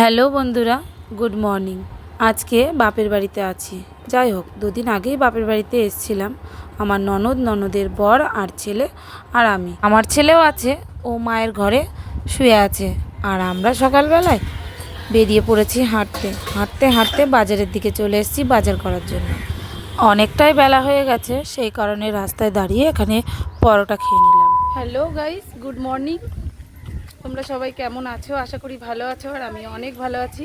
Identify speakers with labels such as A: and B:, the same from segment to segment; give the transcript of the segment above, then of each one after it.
A: Hello বন্ধুরা, good morning. আজকে বাপের বাড়িতে আছি। যাই হোক, দুদিন আগেই বাপের বাড়িতে এসেছিলাম। আমার ননদ, ননদের বর আর ছেলে আর আমি। আমার ছেলেও আছে, ও মায়ের ঘরে শুয়ে আছে। আর আমরা সকালবেলায় বেরিয়ে পড়েছি হাঁটতে। হাঁটতে হাঁটতে বাজারের দিকে চলে এসেছি বাজার করার জন্য। অনেকটাই বেলা হয়ে গেছে, সেই কারণে রাস্তায় দাঁড়িয়ে এখানে পরোটা খেয়ে নিলাম। Hello guys, good morning. তোমরা সবাই কেমন আছো? আশা করি ভালো আছো আর আমি অনেক ভালো আছি।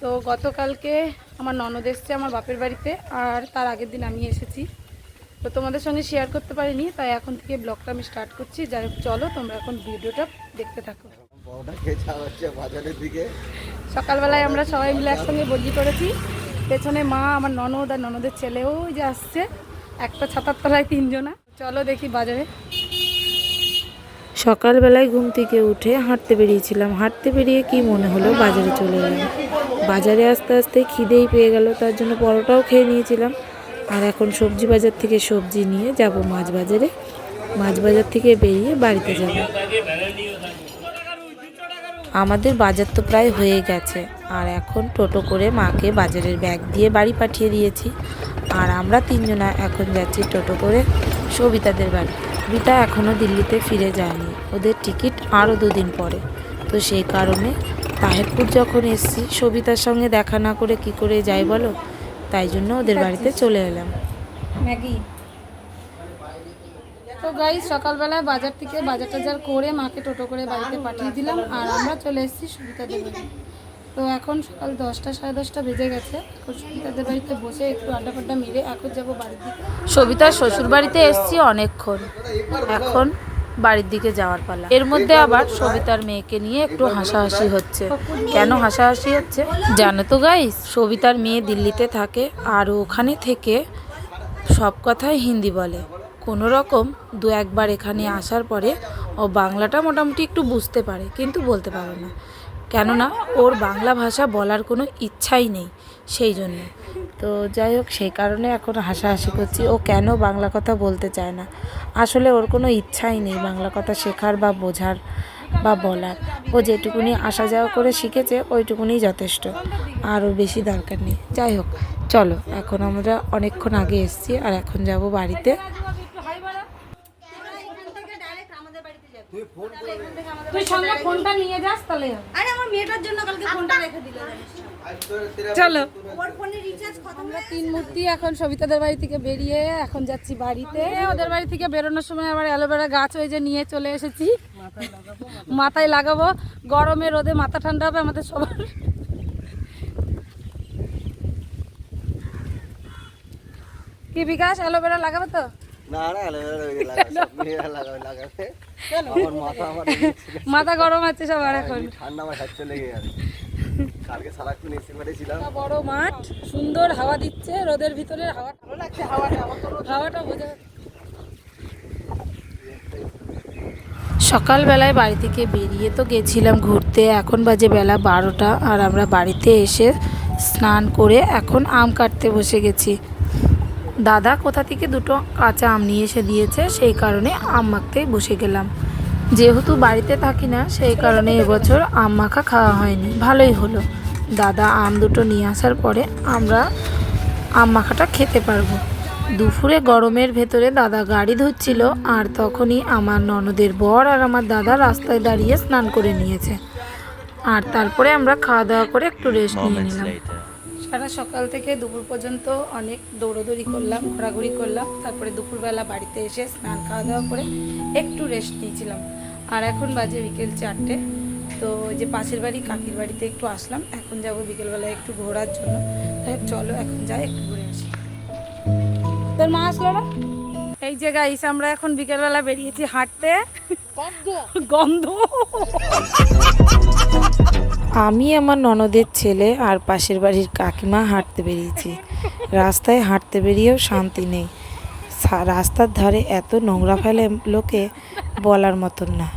A: তো গতকালকে আমার ননদ এসছে আমার বাপের বাড়িতে আর তার আগের দিন আমি এসেছি। তো তোমাদের সঙ্গে শেয়ার করতে পারিনি তাই এখন থেকে ব্লগটা আমি স্টার্ট করছি। যাই হোক চলো তোমরা এখন ভিডিওটা দেখতে থাকো। সকালবেলায় আমরা সবাই মিলে একসঙ্গে বদলি করেছি। পেছনে মা আমার ননদ আর ননদের ছেলেও যে আসছে। একটা ছাতার তলায় তিনজনা। চলো দেখি বাজারে। সকালবেলায় ঘুম থেকে উঠে হাঁটতে বেরিয়েছিলাম। হাঁটতে বেরিয়ে কি মনে হলো? বাজারে চলে এলাম। বাজারে আস্তে আস্তে খিদেই পেয়ে গেল, তার জন্য পরোটাও খেয়ে নিয়েছিলাম। আর এখন সবজি বাজার থেকে সবজি নিয়ে যাব মাছ বাজারে। মাছ বাজার থেকে বেরিয়ে বাড়িতে যাব। আমাদের বাজার তো প্রায় হয়ে গেছে। আর এখন টোটো করে মাকে বাজারের ব্যাগ দিয়ে বাড়ি পাঠিয়ে দিয়েছি। আর আমরা তিনজনা এখন যাচ্ছি টোটো করে সবিতাদের বাড়ি সবিতা এখনও দিল্লিতে ফিরে যায়নি। ওদের টিকিট আরও দুদিন পরে। তো সেই কারণে তাহেরপুর যখন এসছি সবিতার সঙ্গে দেখা না করে কি করে যাই বলো? তাই জন্য ওদের বাড়িতে চলে এলাম। ম্যাগি। তো গাই সকালবেলায় বাজার থেকে বাজার টাজার করে মাকে টোটো করে বাড়িতে পাঠিয়ে দিলাম। আর আমরা চলে এসেছি সুবিধা বাড়ি তো এখন সকাল দশটা, সাড়ে দশটা বেজে গেছে। সুবিতাদের বাড়িতে বসে একটু আড্ডা ফাড্ডা মেরে এখন যাব বাড়ির দিকে। সবিতার শ্বশুর বাড়িতে এসেছি অনেকক্ষণ। এখন বাড়ির দিকে যাওয়ার পালা। এর মধ্যে আবার সবিতার মেয়েকে নিয়ে একটু হাসাহাসি হচ্ছে। কেন হাসাহাসি হচ্ছে? জানো তো গাইস সবিতার মেয়ে দিল্লিতে থাকে আর ওখানে থেকে সব কথাই হিন্দি বলে। কোনো রকম দু একবার এখানে আসার পরে ও বাংলাটা মোটামুটি একটু বুঝতে পারে, কিন্তু বলতে পারে না। কেননা ওর বাংলা ভাষা বলার কোনো ইচ্ছাই নেই সেই জন্য। তো যাই হোক, সেই কারণে এখন হাসাহাসি করছি। ও কেন বাংলা কথা বলতে চায় না? আসলে ওর কোনো ইচ্ছাই নেই বাংলা কথা শেখার বা বোঝার বা বলার। ও যেটুকুনি আসা যাওয়া করে শিখেছে ওইটুকুনি যথেষ্ট। আরও বেশি দরকার নেই। যাই হোক, চলো, এখন আমরা অনেকক্ষণ আগে এসেছি আর এখন যাব বাড়িতে। তুই সঙ্গে ফোনটা নিয়ে যাস তাহলে।
B: আরে আমার মেয়েটার জন্য কালকে ফোনটা রেখে দিল।
A: চলো।
B: ওর ফোনে রিচার্জ খতম
A: আমরা তিন মূর্তি এখন সবিতাদের বাড়ি থেকে বেরিয়ে এখন যাচ্ছি বাড়িতে। ওদের বাড়ি থেকে বেরোনোর সময় আবার অ্যালোভেরা গাছ ওই যে নিয়ে চলে এসেছি। মাথায় লাগাবো। গরমে রোদে মাথা ঠান্ডা হবে আমাদের সবার। কি বিকাশ অ্যালোভেরা লাগাবে তো?
C: মাথা
A: মাথা গরম আছে সবার এখন
C: ঠান্ডা হাত চলে গেছে
A: বড় মাঠ সুন্দর হাওয়া দিচ্ছে রোদের ভিতরে সকালবেলায় বাড়ি থেকে বেরিয়ে তো গেছিলাম ঘুরতে এখন বাজে বেলা বারোটা আর আমরা বাড়িতে এসে স্নান করে এখন আম কাটতে বসে গেছি দাদা কোথা থেকে দুটো কাঁচা আম নিয়ে এসে দিয়েছে সেই কারণে আম মাখতেই বসে গেলাম। যেহেতু বাড়িতে থাকি না সেই কারণে এবছর আম মাখা খাওয়া হয়নি। ভালোই হলো। দাদা আম দুটো নিয়ে আসার পরে আমরা আম মাখাটা খেতে পারব। দুপুরে গরমের ভেতরে দাদা গাড়ি ধুচ্ছিল আর তখনই আমার ননদের বর আর আমার দাদা রাস্তায় দাঁড়িয়ে স্নান করে নিয়েছে। আর তারপরে আমরা খাওয়া দাওয়া করে একটু রেস্ট নিয়ে নিলাম। সারা সকাল থেকে দুপুর পর্যন্ত অনেক দৌড়োদৌড়ি করলাম ঘোরাঘুরি করলাম তারপরে দুপুরবেলা বাড়িতে এসে স্নান খাওয়া দাওয়া করে একটু রেস্ট নিয়েছিলাম। আর এখন বাজে বিকেল চারটে তো ওই যে পাশের বাড়ি কাকির বাড়িতে একটু আসলাম এখন যাব বিকেলবেলা একটু ঘোরার জন্য। তাই চলো এখন যাই একটু ঘুরে আসি। তোর মা আসলো না? এই যে গাইস আমরা এখন বিকেলবেলা বেরিয়েছি হাঁটতে। গন্ধ। গন্ধ। আমি, আমার ননদের ছেলে আর পাশের বাড়ির কাকিমা হাঁটতে বেরিয়েছি। রাস্তায় হাঁটতে বেরিয়েও শান্তি নেই। রাস্তার ধারে এত নোংরা ফেলে লোকে বলার মতন না।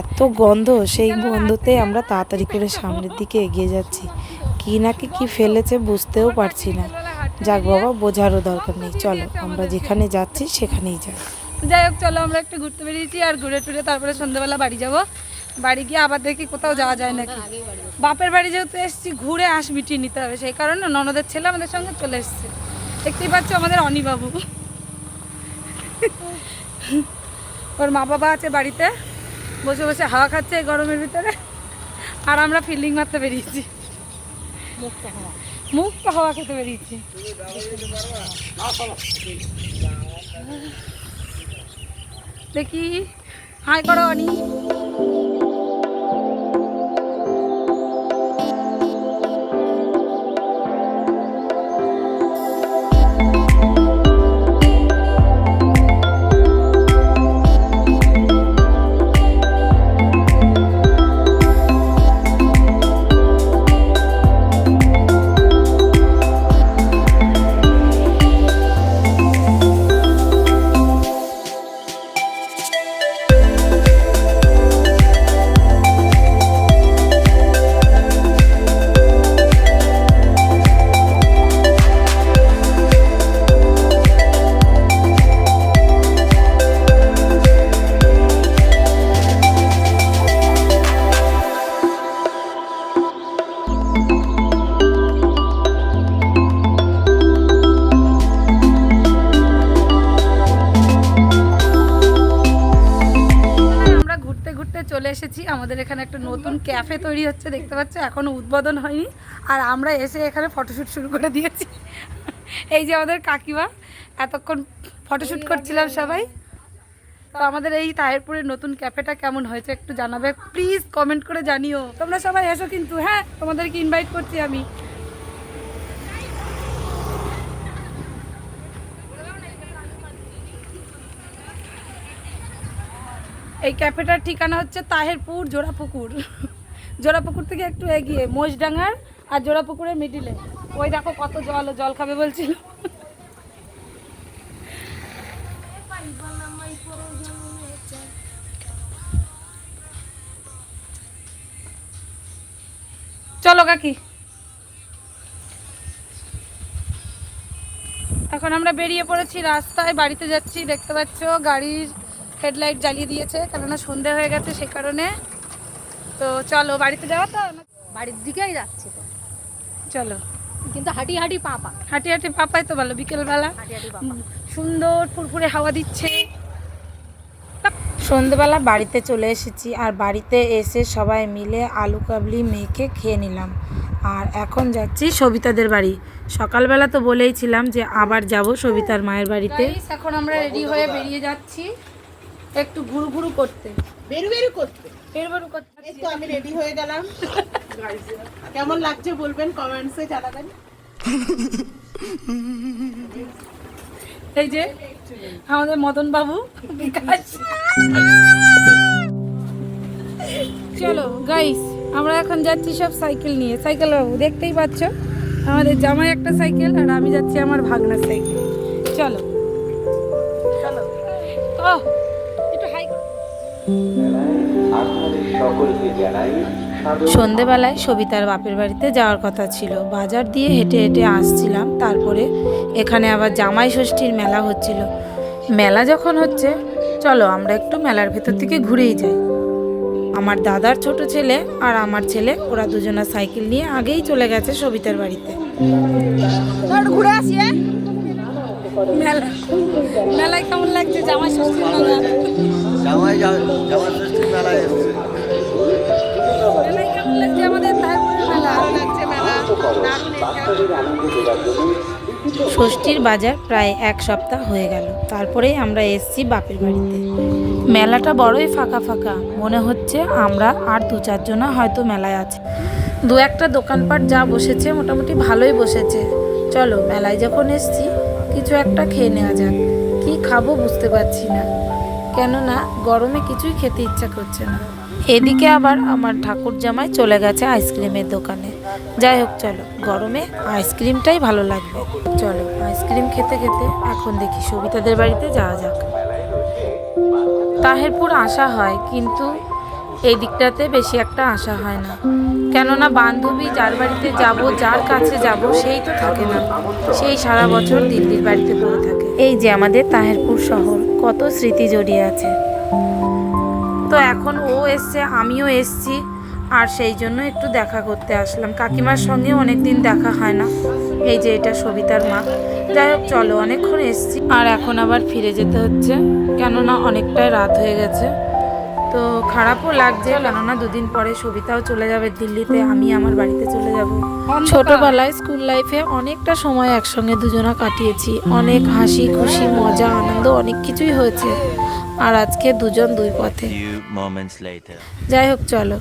A: এত গন্ধ, সেই গন্ধতে আমরা তাড়াতাড়ি করে সামনের দিকে এগিয়ে যাচ্ছি। কি নাকি কি ফেলেছে বুঝতেও পারছি না। যাক বাবা, বোঝারও দরকার নেই। চলো, আমরা যেখানে যাচ্ছি সেখানেই যাই। যাই হোক, চলো, আমরা একটু ঘুরতে বেরিয়েছি আর ঘুরে টুরে তারপরে সন্ধ্যাবেলা বাড়ি যাব। বাড়ি গিয়ে আবার দেখি কোথাও যাওয়া যায় নাকি। বাপের বাড়ি যেহেতু এসেছি, ঘুরে আস মিটিয়ে নিতে হবে। সেই কারণে ননদের ছেলে আমাদের সঙ্গে চলে এসেছে। দেখতেই পাচ্ছ আমাদের অনিবাবু। ওর মা বাবা আছে বাড়িতে, বসে বসে হাওয়া খাচ্ছে এই গরমের ভিতরে। আর আমরা ফিল্ডিং মারতে বেরিয়েছি। মুক্ত হাওয়া খেতে বেরিয়েছি। দেখি। হাই করো, অনি। এখানে একটা নতুন ক্যাফে তৈরি হচ্ছে, দেখতে পাচ্ছ? এখনও উদ্বোধন হয়নি। আর আমরা এসে এখানে ফটোশ্যুট শুরু করে দিয়েছি। এই যে আমাদের কাকিমা, এতক্ষণ ফটোশ্যুট করছিলাম সবাই। তো আমাদের এই তাহেরপুরের নতুন ক্যাফেটা কেমন হয়েছে একটু জানাবে। প্লিজ কমেন্ট করে জানিও। তোমরা সবাই এসো কিন্তু হ্যাঁ? তোমাদেরকে ইনভাইট করছি আমি। এই ক্যাফেটার ঠিকানা হচ্ছে তাহেরপুর জোড়াপুকুর। জোড়াপুকুর থেকে একটু এগিয়ে, মোষডাঙ্গার আর জোড়াপুকুরের মিডিলে ওই দেখো কত জল জল খাবে বলছিল। চলো কাকি। এখন আমরা বেরিয়ে পড়েছি রাস্তায়, বাড়িতে যাচ্ছি, দেখতে পাচ্ছ গাড়ির হেডলাইট জ্বালিয়ে দিয়েছে কেননা সন্ধে হয়ে গেছে সে কারণে। তো চলো বাড়িতে যাওয়া তো?
D: বাড়ির দিকেই যাচ্ছি তো।
A: চলো।
D: কিন্তু হাঁটি হাঁটি পাপা
A: হাঁটি হাঁটি পাপাই তো ভালো বিকেলবেলা। সুন্দর ফুরফুরে হাওয়া দিচ্ছে। সন্ধেবেলা বাড়িতে চলে এসেছি আর বাড়িতে এসে সবাই মিলে আলু কাবলি মেখে খেয়ে নিলাম। আর এখন যাচ্ছি সবিতাদের বাড়ি। সকালবেলা তো বলেইছিলাম যে আবার যাব সবিতার মায়ের বাড়িতে। এখন আমরা রেডি হয়ে বেরিয়ে যাচ্ছি। একটু ঘুরু ঘুরু করতে।
E: বেরু বেরু করতে।
A: বেরু বেরু করতে।
E: এই তো আমি রেডি হয়ে গেলাম। কেমন লাগছে বলবেন কমেন্টসে জানাবেন।
A: এই যে আমাদের মদন বাবু বিকাশ। চলো গাইস আমরা এখন যাচ্ছি সব সাইকেল নিয়ে। সাইকেল বাবু দেখতেই পাচ্ছ? আমাদের জামাই একটা সাইকেল আর আমি যাচ্ছি আমার ভাগনার সাইকেল। চলো। চলো। ও সন্ধেবেলায় সবিতার বাপের বাড়িতে যাওয়ার কথা ছিল। বাজার দিয়ে হেঁটে হেঁটে আসছিলাম, তারপরে এখানে আবার জামাই ষষ্ঠীর মেলা হচ্ছিল। মেলা যখন হচ্ছে, চলো আমরা একটু মেলার ভেতর থেকে ঘুরেই যাই। আমার দাদার ছোট ছেলে আর আমার ছেলে, ওরা দুজনা সাইকেল নিয়ে আগেই চলে গেছে সবিতার বাড়িতে। ঘুরে আসি মেলা। মেলায় কেমন লাগছে জামাই ষষ্ঠীর মেলা?
C: ষষ্ঠীর
A: তারপরে বাজার প্রায় এক সপ্তাহ হয়ে গেল। তারপরেই আমরা এসেছি বাপের বাড়িতে। মেলাটা বড়ই ফাঁকা ফাঁকা। মনে হচ্ছে আমরা আর দু চারজনা হয়তো মেলায় আছে। দু একটা দোকানপাট যা বসেছে মোটামুটি ভালোই বসেছে। চলো, মেলায় যখন এসছি, কিছু একটা খেয়ে নেওয়া যাক। কি খাব বুঝতে পারছি না। কেননা গরমে কিছুই খেতে ইচ্ছা করছে না। এদিকে আবার আমার ঠাকুর জামাই চলে গেছে আইসক্রিমের দোকানে। যাই হোক, চলো। গরমে আইসক্রিমটাই ভালো লাগবে। চলো, আইসক্রিম খেতে খেতে এখন দেখি সবিতাদের বাড়িতে যাওয়া যাক। তাহেরপুর আসা হয়, কিন্তু এই দিকটাতে বেশি একটা আসা হয় না। কেননা বান্ধবী যার বাড়িতে যাব যার কাছে যাব সেই তো থাকে না। সেই সারা বছর দিল্লির বাড়িতে পড়ে থাকে। এই যে আমাদের তাহেরপুর শহর কত স্মৃতি জড়িয়ে আছে। তো তো এখন ও এসছে আমিও এসছি আর সেই জন্য একটু দেখা করতে আসলাম। কাকিমার সঙ্গে অনেক দিন দেখা হয় না। এই যে এটা সবিতার মা। যাই হোক চলো অনেকক্ষণ এসছি। আর এখন আবার ফিরে যেতে হচ্ছে কেননা অনেকটাই রাত হয়ে গেছে। তো খারাপও লাগছে কেননা দুদিন পরে সবিতাও চলে যাবে দিল্লিতে আমি আমার বাড়িতে চলে যাব। ছোটবেলায় স্কুল লাইফে অনেকটা সময় একসঙ্গে দুজনা কাটিয়েছি। অনেক হাসি খুশি মজা আনন্দ অনেক কিছুই হয়েছে। আর আজকে দুজন দুই পথে। যাই হোক চলো।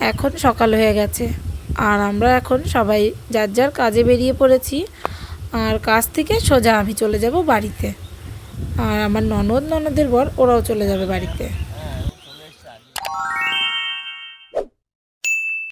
A: এখন সকাল হয়ে গেছে। আর আমরা এখন সবাই যার যার কাজে বেরিয়ে পড়েছি। আর কাজ থেকে সোজা আমি চলে যাব বাড়িতে। আর আমার ননদ ননদের বর ওরাও চলে যাবে বাড়িতে।